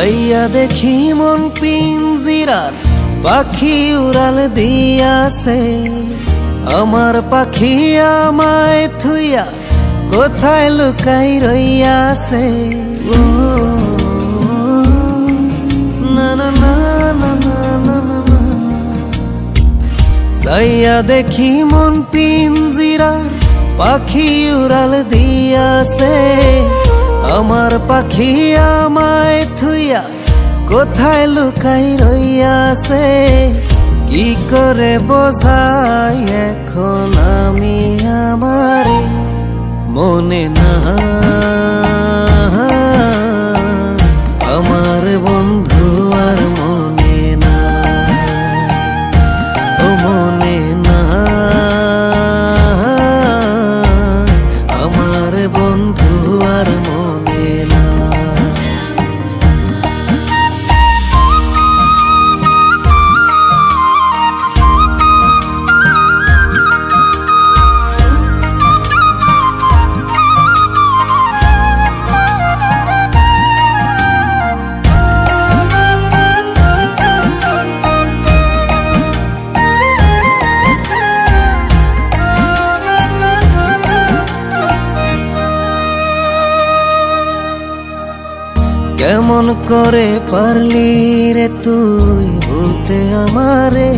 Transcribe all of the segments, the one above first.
আইয়া দেখি মন পিঞ্জিরার, পাখি উড়াল দিয়াছে। আমার পাখি আমায় থুইয়া কোথায় লুকাই রইয়াছে? ও, না না না সাইয়া দেখি মন পিঞ্জিরার, পাখি উড়াল দিয়াছে। আমার পাখি আমায় থুইয়া কোথায় লুকাই রইয়াছে? কি করে বোঝাই এখন আমি আমারে? মনে না কেমন করে পারলি রে তুই ভুলতে আমারে?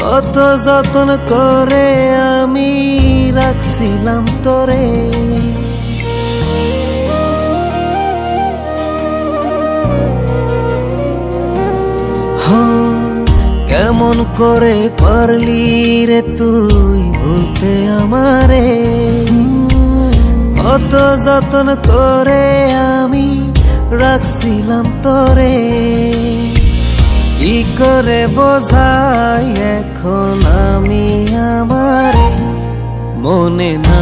কত যত্ন করে আমি রাখছিলাম তোরে। হ্যাঁ, কেমন করে পারলি রে তুই ভুলতে আমারে? কত যত্ন করে আমি রাখছিলাম তোরে। কি করে বোঝাই এখন আমি আমার মনে না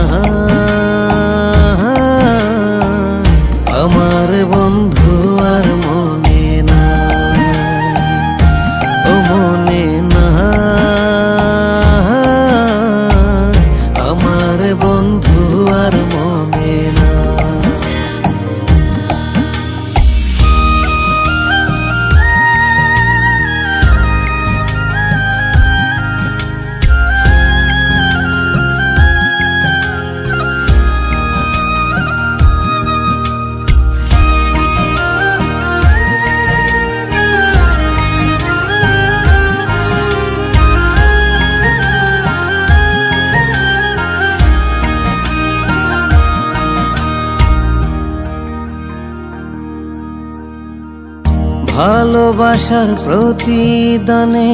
ভালোবাসার প্রতিদানে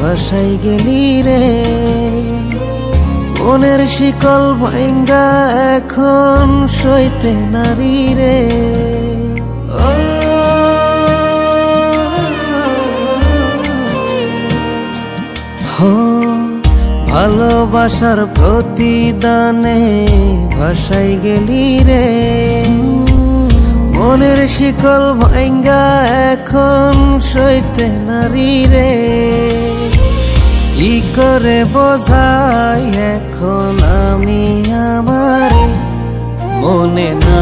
ভাসাই গেলি রে। মনের শিকল ভাঙ্গা এখন সইতে নারী রে। ভালোবাসার প্রতিদানে ভাসাই গেলি রে। মনের শিকল ভাঙ্গা এখন সইতে নারী রে। কি করে বোঝাই এখন আমি আমার মনে না